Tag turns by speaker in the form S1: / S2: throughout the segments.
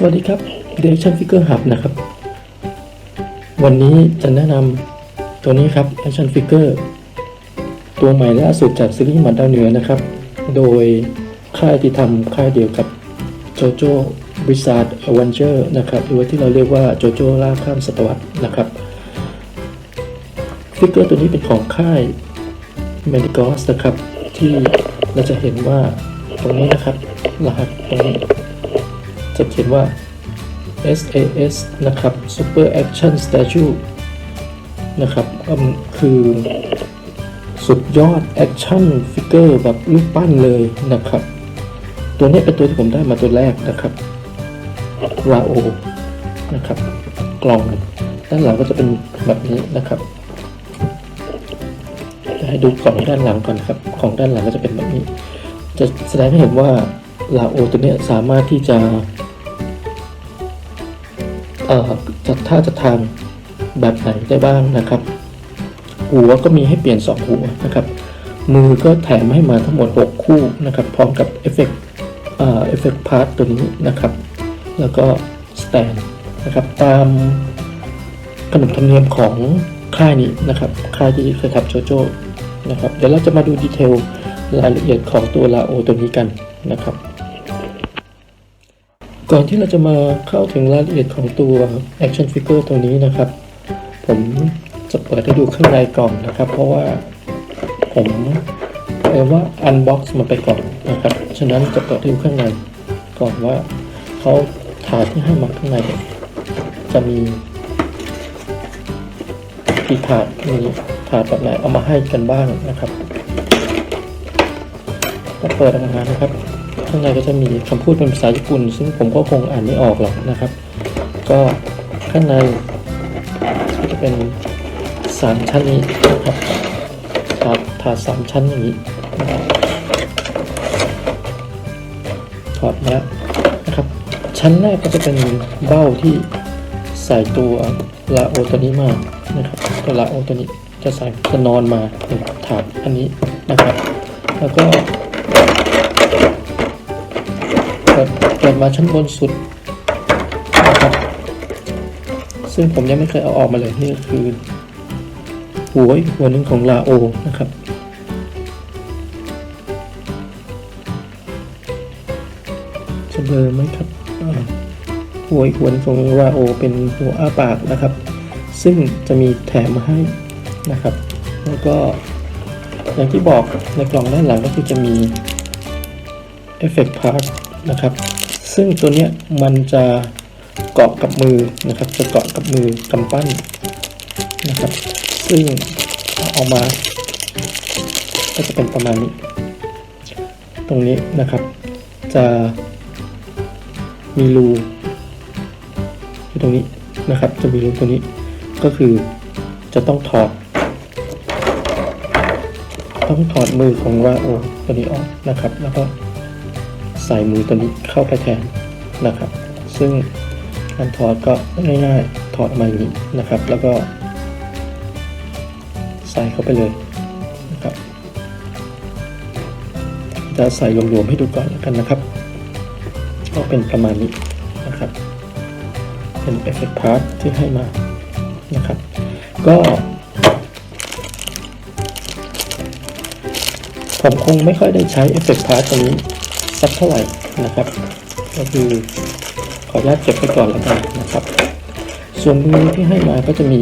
S1: สวัสดีครับ Direction Figure Hub นะครับ วันนี้จะแนะนำตัวนี้ครับ Action Figure ตัวใหม่ล่าสุดจากซีรีส์มัดดาวเหนือนะครับ โดยค่ายที่ทำค่ายเดียวกับโจโจ JoJo Blizzard Avenger นะครับหรือว่าที่เราเรียกว่า JoJo ล่าข้ามศตวรรษนะครับฟิกเกอร์ตัวนี้เป็นของค่าย m e d i g o s นะครับ ที่เราจะเห็นว่าตรงนี้นะครับ รหัสตรงนี้จะเขียนว่า SAS นะครับ Super Action Statue นะครับก็คือสุดยอดแอคชั่นฟิกเกอร์แบบรูปปั้นเลยนะครับ ตัวนี้เป็นตัวที่ผมได้มาตัวแรกนะครับ ราโอนะครับ กล่องด้านหลังก็จะเป็นแบบนี้นะครับจะให้ดูของด้านหลังก่อนครับของด้านหลังก็จะเป็นแบบนี้ จะแสดงให้เห็นว่าลาโอตัวนี้สามารถที่จะเอ่อจะท่าจะทางแบบไหนได้บ้างนะครับ หัวก็มีให้เปลี่ยน 2 หัวนะครับ มือก็แถมให้มาทั้งหมด 6 คู่นะครับ พร้อมกับเอฟเฟกต์เอ่อเอฟเฟกต์พาร์ตตัวนี้นะครับ แล้วก็สแตนนะครับตามขนบธรรมเนียมของค่ายนี้นะครับค่ายที่เคยทำโจโจ้นะครับเดี๋ยวเราจะมาดูดีเทลรายละเอียดของตัวลาโอตัวนี้กันนะครับ ก่อนที่เราจะมาเข้าถึงรายละเอียดของตัว action figure ตัวนี้นะครับ ผมจะเปิดให้ดูข้างในกล่องนะครับ เพราะว่าผมเอว่า unbox มันไปก่อนนะครับ ฉะนั้นจะเปิดให้ดูข้างในก่อนว่าเขา ถาดที่ให้มาข้างในจะมีกี่ถาดมีถาดแบบไหนเอามาให้กันบ้างนะครับก็เปิดออกมานะครับ ข้างในก็จะมีคำพูดเป็นภาษาญี่ปุ่น ซึ่งผมก็คงอ่านไม่ออกหรอกนะครับ ก็ข้างในก็จะเป็นสามชั้นนี้นะครับถาดถาดสามชั้นอย่างนี้ถอดมาแล้วนะ ชั้นแรกก็จะเป็นเบ้าที่ใส่ตัวลาโอตัวนี้มานะครับตัวลาโอตัวนี้จะใส่จะนอนมาในถาดอันนี้นะครับ แล้วก็เปิดเปิดมาชั้นบนสุดนะครับซึ่งผมยังไม่เคยเอาออกมาเลยนี่คือ หัวหัวหนึ่งของลาโอนะครับจะเบลอไหมครับ หัวอีกหัวนึงของลาโอเป็นหัวอ้าปากนะครับ ซึ่งจะมีแถมมาให้นะครับ แล้วก็อย่างที่บอกในกล่องด้านหลังก็คือจะมี Effect Part นะครับ ซึ่งตัวเนี้ยมันจะเกาะกับมือนะครับ จะเกาะกับมือกำปั้นนะครับ ซึ่งเอาออกมา ก็จะเป็นประมาณนี้ ตรงนี้นะครับ จะมีรู อยู่ตรงนี้นะครับ จะมีรูตรงนี้ก็คือจะต้องถอด ต้องถอดมือของราโอตัวนี้ออกนะครับ แล้วก็ใส่มือตัวนี้เข้าไปแทนนะครับ ซึ่งการถอดก็ง่ายๆถอดออกมาอย่างนี้นะครับ แล้วก็ ใส่เข้าไปเลยนะครับ จะใส่รวมๆให้ดูก่อนแล้วกันนะครับ ก็เป็นประมาณนี้นะครับ เป็น Effect Part ที่ให้มานะครับ ก็ ผมคงไม่ค่อยได้ใช้ Effect Part ตรงนี้สักเท่าไหร่นะครับ ก็คือขออนุญาตเก็บไปก่อนแล้วกันนะครับ ส่วนมือที่ให้มาก็จะมี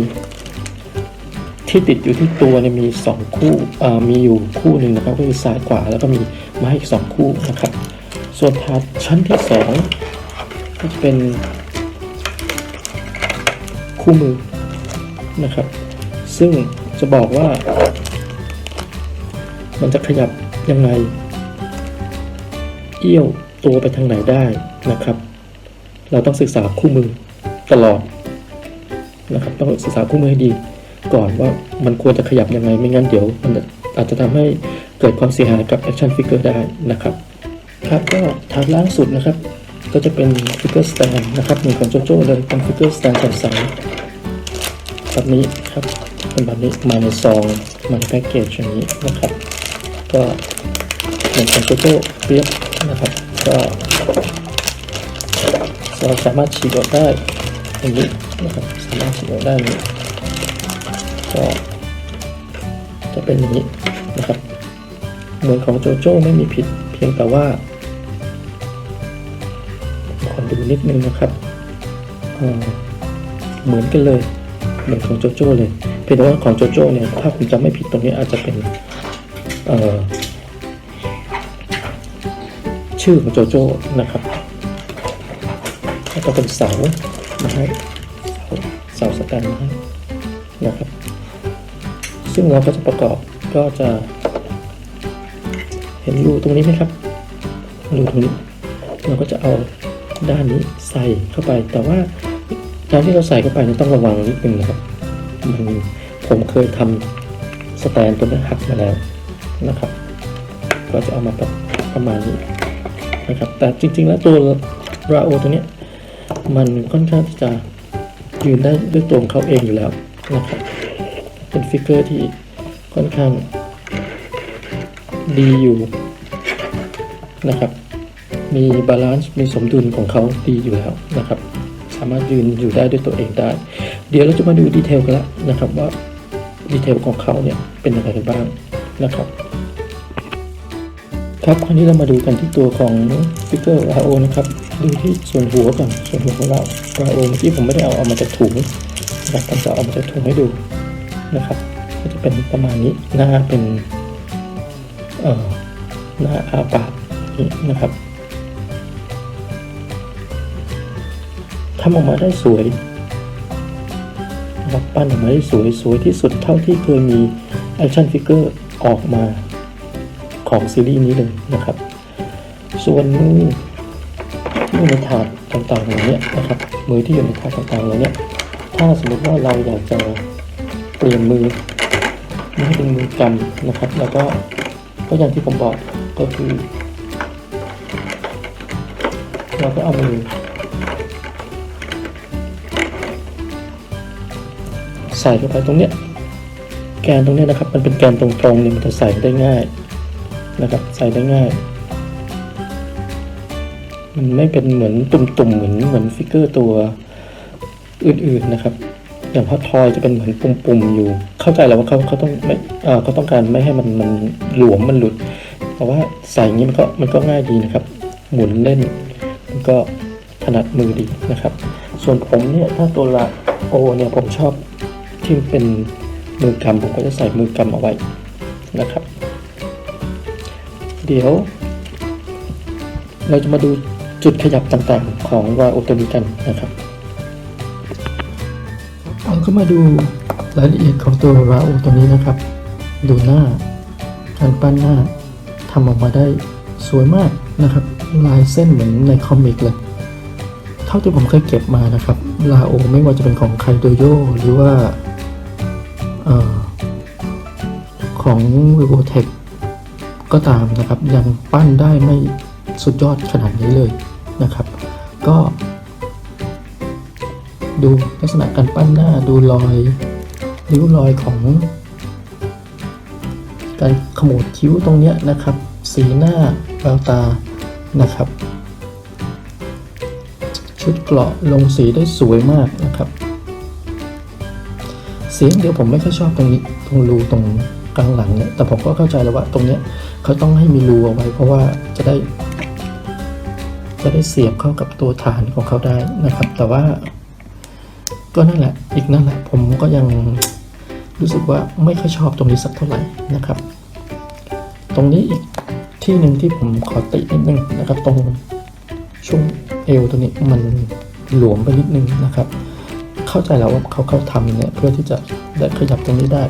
S1: ที่ติดอยู่ที่ตัวเนี่ยมีสองคู่มีอยู่คู่หนึ่งนะครับก็คือซ้ายขวาแล้วก็มีมาให้อีกสองคู่นะครับ ส่วนถาดชั้นที่สองก็จะเป็น คู่มือนะครับ ซึ่งจะบอกว่า มันจะขยับยังไง เอี้ยวตัวไปทางไหนได้นะครับ เราต้องศึกษาคู่มือตลอดนะครับ ต้องศึกษาคู่มือให้ดี ก่อนว่ามันควรจะขยับยังไง ไม่งั้นเดี๋ยวมันอาจจะทำให้เกิดความเสียหายกับ action figure ได้นะครับ ครับก็ทางล่างสุดนะครับ ก็จะเป็นฟิกเกอร์สแตนนะครับเหมือนของโจโจ้เลยเป็นฟิกเกอร์สแตนใสๆ แบบนี้ครับเป็นแบบนี้มาในซองมาในแพ็กเกจอย่างนี้นะครับ ก็เหมือนของโจโจ้เรียบนะครับ ก็เราสามารถฉีกออกได้อย่างนี้นะครับสามารถฉีกออกได้นี้ก็จะเป็นอย่างนี้นะครับเหมือนของโจโจ้ไม่มีผิดเพียงแต่ว่าขอดูนิดนึงนะครับเหมือนกันเลย เหมือนของโจโจ้เลย เพียงแต่ว่าของโจโจ้เนี่ยถ้าผมจำไม่ผิดตรงนี้อาจจะเป็นเอ่อชื่อของโจโจ้นะครับแล้วก็เป็นเสามาให้เสาเสาสแตนมาให้นะครับ ซึ่งเราก็จะประกอบก็จะเห็นรูตรงนี้ไหมครับรูตรงนี้ เราก็จะเอาด้านนี้ใส่เข้าไป แต่ว่า การที่เราใส่เข้าไปนี่ต้องระวังนิดนึงนะครับมันผมเคยทำสแตนตัวนี้หักมาแล้วนะครับ ก็จะเอามาแบบประมาณนี้นะครับ แต่จริง ๆ แล้วตัวราโอตัวนี้มันค่อนข้างที่จะยืนได้ด้วยตัวของเขาเองอยู่แล้วนะครับ เป็นฟิกเกอร์ที่ค่อนข้างดีอยู่นะครับ มีบาลานซ์ มีสมดุลของเขาดีอยู่แล้วนะครับ สามารถยืนอยู่ได้ด้วยตัวเองได้ เดี๋ยวเราจะมาดูดีเทลกันละนะครับว่าดีเทลของเขาเนี่ยเป็นยังไงกันบ้างนะครับครับคราวนี้เรามาดูกันที่ตัวของฟิกเกอร์ RO นะครับดูที่ส่วนหัวก่อนส่วนหัวของเรา RO เมื่อกี้ผมไม่ได้เอาออกมาจากถุงนะครับผมจะเอามาจากถุงให้ดูนะครับก็จะเป็นประมาณนี้หน้าเป็นเอ่อหน้าอาปากนะครับำออกมาได้สวยนะครับปั้นออกมาได้สวยสวยที่สุดเท่าที่เคยมีแอคชั่นฟิกเกอร์ออกมาของซีรีส์นี้เลยนะครับ ส่วนมือที่อยู่ในถาดต่างๆเหล่านี้นะครับ มือที่อยู่ในถาดต่างๆเหล่านี้ถ้าสมมติว่าเราอยากจะเปลี่ยนมือไม่ให้เป็นมือกำนะครับ แล้วก็ก็อย่างที่ผมบอกก็คือ เราก็เอามือ ใส่เข้าไปตรงเนี้ยแกนตรงเนี้ยนะครับ มันเป็นแกนตรงๆเนี่ยมันจะใส่ได้ง่ายนะครับ ใส่ได้ง่าย มันไม่เป็นเหมือนตุ่มๆเหมือนเหมือนฟิกเกอร์ตัวอื่นๆนะครับ อย่างพอทอยจะเป็นเหมือนปุ่มๆอยู่ เข้าใจแล้วว่าเขาเขาต้องไม่อ่าเขาต้องการไม่ให้มันมันหลวมมันหลุด แต่ว่าใส่อย่างนี้มันก็มันก็ง่ายดีนะครับ หมุนเล่นมันก็ถนัดมือดีนะครับ ส่วนผมเนี่ยถ้าตัวละโอเนี่ยผมชอบ ที่เป็นมือกำผมก็จะใส่มือกำเอาไว้นะครับ เดี๋ยว เราจะมาดูจุดขยับต่างๆ ของวาโอตัวนี้กันนะครับเราก็มาดูรายละเอียดของตัววาโอตัวนี้นะครับ ดูหน้า การปั้นหน้าทำออกมาได้สวยมากนะครับ ลายเส้นเหมือนในคอมิกเลยเท่าที่ผมเคยเก็บมานะครับ ลาโอไม่ว่าจะเป็นของไคโดโยหรือว่า ออของ v i v o t e c h ก็ตามนะครับ ยังปั้นได้ไม่สุดยอดขนาดนี้เลยนะครับ ก็ ดูลักษณะการปั้นหน้าดูรอยริ้วรอยของ การขมวดคิ้วตรงเนี้ยนะครับ สีหน้าแววตานะครับ ชุดเกราะลงสีได้สวยมากนะครับ เสียงเดียวผมไม่ค่อยชอบตรงนี้ตรงรูตรงกลางหลังเนี่ยแต่ผมก็เข้าใจแล้วว่าตรงเนี้ยเขาต้องให้มีรูเอาไว้ เพราะว่าจะได้ จะได้เสียบเข้ากับตัวฐานของเขาได้นะครับ แต่ว่า ก็นั่นแหละอีกนั่นแหละ ผมก็ยังรู้สึกว่าไม่ค่อยชอบตรงนี้สักเท่าไหร่นะครับ ตรงนี้อีกที่หนึ่งที่ผมขอตินิดนึงนะครับ ตรงช่วงเอวตรงนี้มันหลวมไปนิดนึงนะครับ เข้าใจแล้วว่าเขาเขาทำเนี่ยเพื่อที่จะได้ขยับตรงนี้ได้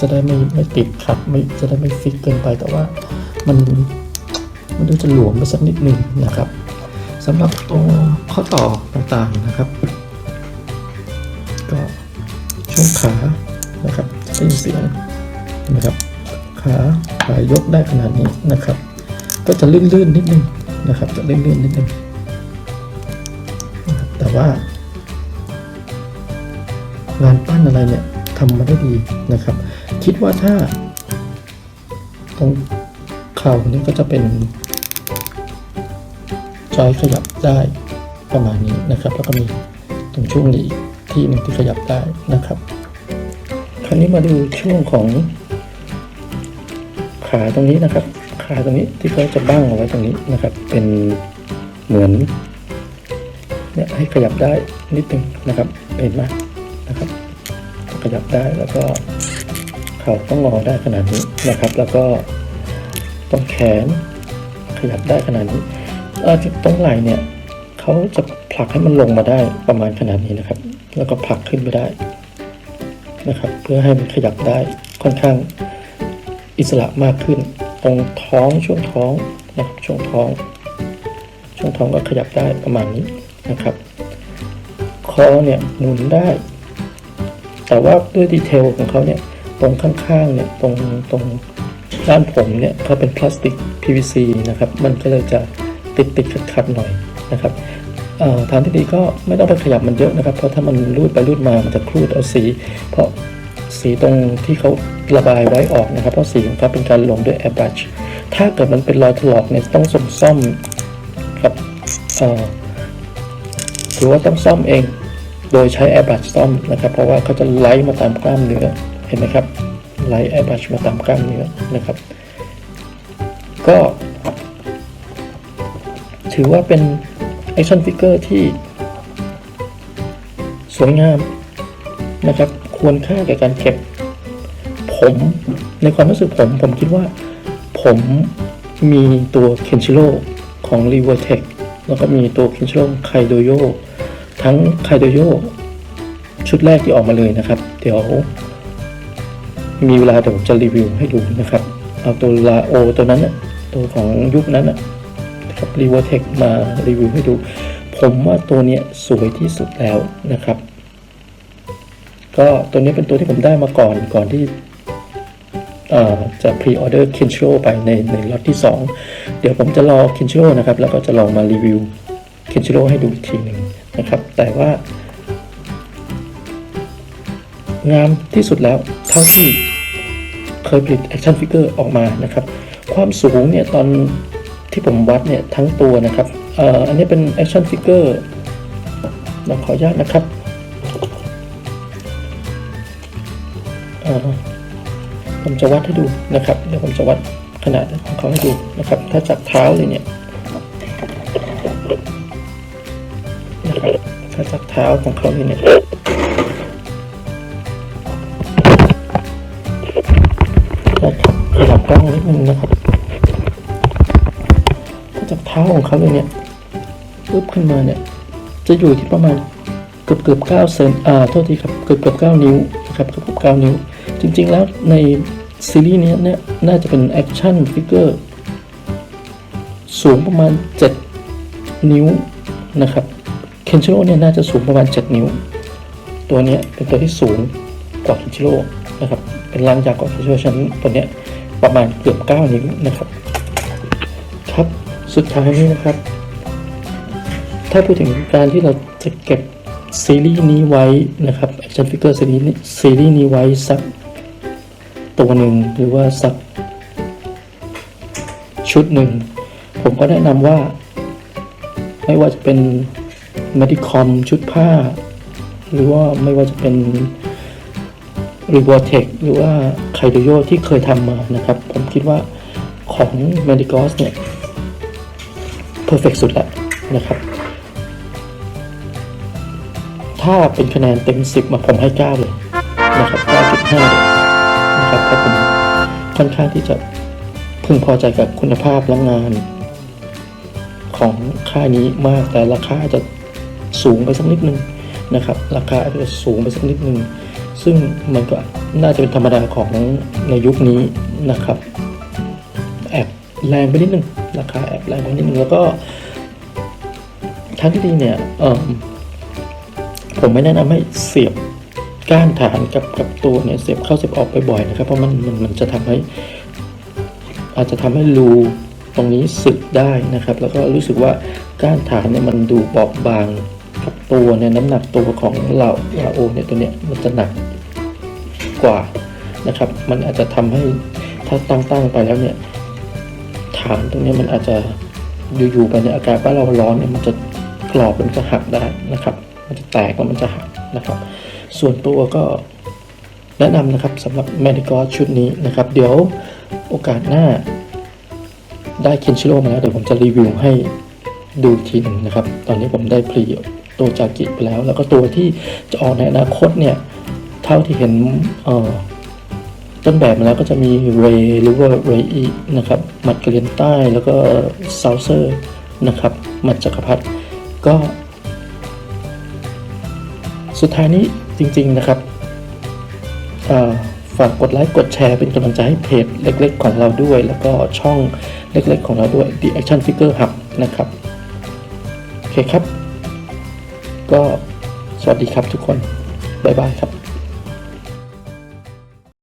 S1: จะได้ไม่ไม่ติดขัดไม่จะได้ไม่ฟิกเกินไปแต่ว่ามันมันดูจะหลวมไปสักนิดนึงนะครับสำหรับตัวข้อต่อต่างๆนะครับ ก็ช่วงขานะครับได้ยินเสียงนะครับ ขาขายกได้ขนาดนี้นะครับ ก็จะลื่นๆนิดนึงนะครับ จะลื่นๆนิดนึงแต่ว่า งานปั้นอะไรเนี่ยทำมาได้ดีนะครับ คิดว่าถ้า ตรงเข่านี่ก็จะเป็นจอยขยับได้ประมาณนี้นะครับ แล้วก็มีตรงช่วงนี้อีกที่หนึ่งที่ขยับได้นะครับ คราวนี้มาดูช่วงของ ขาตรงนี้นะครับ ขาตรงนี้ที่เขาจะบ้างเอาไว้ตรงนี้นะครับ เป็นเหมือนเนี่ยให้ขยับได้นิดนึงนะครับ เห็นไหม ยับได้แล้วก็เขาต้องงอได้ขนาดนี้นะครับ แล้วก็ตรงแขนขยับได้ขนาดนี้เออตรงไหล่เนี่ยเขาจะผลักให้มันลงมาได้ประมาณขนาดนี้นะครับ แล้วก็ผลักขึ้นไปได้นะครับ เพื่อให้มันขยับได้ค่อนข้างอิสระมากขึ้น ตรงท้องช่วงท้องนะครับช่วงท้อง ช่วงท้องก็ขยับได้ประมาณนี้นะครับ คอเนี่ยหมุนได้ แต่ว่าด้วยดีเทลของเขาเนี่ยตรงข้างๆเนี่ยตรงตรงด้านผมเนี่ยเขาเป็นพลาสติก PVC นะครับ มันก็เลยจะติดติดขัดๆหน่อยนะครับทางที่ดีก็ไม่ต้องไปขยับมันเยอะนะครับ เพราะถ้ามันรูดไปรูดมา มันจะครูดเอาสี เพราะสีตรงที่เขาระบายไว้ออกนะครับ เพราะสีของเขาเป็นการลงด้วย airbrush ถ้าเกิดมันเป็นรอยถลอกเนี่ยต้องซ่อมซ่อมกับเอ่อหรือว่าต้องซ่อมเอง โดยใช้ airbrush ซ่อมนะครับ เพราะว่าเขาจะไล่มาตามกล้ามเนื้อเห็นไหมครับไล่ airbrush มาตามกล้ามเนื้อนะครับ ก็ ถือว่าเป็น action figure ที่ สวยงามนะครับ ควรค่าแก่การเก็บ ผมในความรู้สึกผม ผมคิดว่า ผมมีตัวเคนชิโร่ของ r e v e r t e c แล้วก็มีตัวเคนชิโร่ไคโดโย ทั้งไคโดโยชุดแรกที่ออกมาเลยนะครับ เดี๋ยว มีเวลาเดี๋ยวผมจะรีวิวให้ดูนะครับ เอาตัวลาโอตัวนั้นตัวของยุคนั้นนะครับ r e v e r t e c มารีวิวให้ดู ผมว่าตัวเนี้ยสวยที่สุดแล้วนะครับ ก็ตัวนี้เป็นตัวที่ผมได้มาก่อนก่อนที่จะพรีออเดอร์ k i n c h i r o ไปในในล็อตที่ 2 เดี๋ยวผมจะรอ k i n c h i r o นะครับ แล้วก็จะลองมารีวิว k i n c h i r o ให้ดูอีกทีหนึ่ง นะครับ แต่ว่างามที่สุดแล้วเท่าที่เคยผลิต Action Figure อร์ออกมานะครับ ความสูงเนี่ยตอนที่ผมวัดเนี่ยทั้งตัวนะครับอ,อ,อันนี้เป็น Action Figure เราขออนุญาตนะครับผมจะวัดให้ดูนะครับ เดี๋ยวผมจะวัดขนาดของเขาให้ดูนะครับ ถ้าจากเท้าเลยเนี่ย จากเท้าของเขาเลยเนี่ยก็ขยับกล้องนิดนึงนะครับถ้าจากเท้าของเขาเลยเนี่ยปึ๊บขึ้นมาเนี่ย จะอยู่ที่ประมาณเกือบเกือบเก้าเซนอ่าโทษทีครับเกือบเกือบเก้านิ้วนะครับเกือบเกือบเก้านิ้ว จริง ๆ แล้วในซีรีส์เนี้ยเนี่ยน่าจะเป็นแอคชั่นฟิกเกอร์สูงประมาณ 7 นิ้วนะครับ เคนชิโร่เนี่ยน่าจะสูงประมาณ 7 นิ้ว ตัวเนี้ยเป็นตัวที่สูงกว่าเคนชิโร่นะครับ เป็นล่างยาวกว่าเคนชิโร่ฉะนันตัวเนี้ยประมาณเกือบ 9 นิ้วนะครับ ครับสุดท้ายนี้นะครับ ถ้าพูดถึงการที่เราจะเก็บซีรีส์นี้ไว้นะครับ Action Figure ซีรีส์นี้ซีรีส์นี้ไว้สักตัวหนึ่งหรือว่าสักชุดหนึ่ง ผมก็แนะนำว่า ไม่ว่าจะเป็น Medicom ชุดผ้า หรือว่าไม่ว่าจะเป็น r e v o t e c หรือว่า k a i d o y o ที่เคยทำมานะครับ ผมคิดว่าของ m e d i c o s เนี่ย perfect สุดแล้วนะครับ ถ้าเป็นคะแนนเต็ม 10 มาผมให้ 9 เลยนะครับ 9.5เลยนะครับเพราะผมค่อนข้างที่จะพึงพอใจกับคุณภาพและงาน ของค่ายนี้มากแต่ราคาอาจจะ สูงไปสักนิดนึงนะครับราคาอาจจะสูงไปสักนิดนึง ซึ่งมันก็น่าจะเป็นธรรมดาของในยุคนี้นะครับแอบแรงไปนิดนึงราคาแอบแรงไปนิดนึงแล้วก็ทั้งที่ดีเนี่ยผมไม่แนะนำให้เสียบก้านฐานกับกับตัวเนี่ยเสียบเข้าเสียบออกไปบ่อยนะครับ เพราะมันมันมันจะทำให้ อาจจะทำให้รูตรงนี้สึกได้นะครับ แล้วก็รู้สึกว่าก้านฐานเนี่ยมันดูบอบบาง ตัวเนี่ยน้ำหนักตัวของเหล่าลาโอเนี่ยตัวเนี้ยมันจะหนักกว่านะครับ มันอาจจะทำให้ถ้าตั้งตั้งไปแล้วเนี่ยฐานตรงนี้มันอาจจะอยู่ๆไปในอากาศบ้านเราร้อนเนี่ยมันจะกรอบมันจะหักได้นะครับ มันจะแตกแล้วมันจะหักนะครับ ส่วนตัวก็แนะนำนะครับสำหรับแมดิกอชุดนี้นะครับ เดี๋ยวโอกาสหน้าได้เคนชิโร่มาแล้วเดี๋ยวผมจะรีวิวให้ดูทีหนึ่งนะครับ ตอนนี้ผมได้พรี ตัวจากิไปแล้ว แล้วก็ตัวที่จะออกในอนาคตเนี่ย เท่าที่เห็นเอ่อต้นแบบมาแล้วก็จะมีเรหรือว่าเรอีนะครับมัดเกระเรียนใต้แล้วก็ซาวเซอร์นะครับมัดจักรพรรดิก็ สุดท้ายนี้จริง ๆนะครับเอ่อฝากกดไลค์กดแชร์เป็นกำลังใจให้เพจเล็กๆ ของเราด้วย แล้วก็ช่องเล็กๆ ของเราด้วย The Action Figure Hub นะครับ โอเคครับ ก็สวัสดีครับทุกคน บ๊ายบายครับ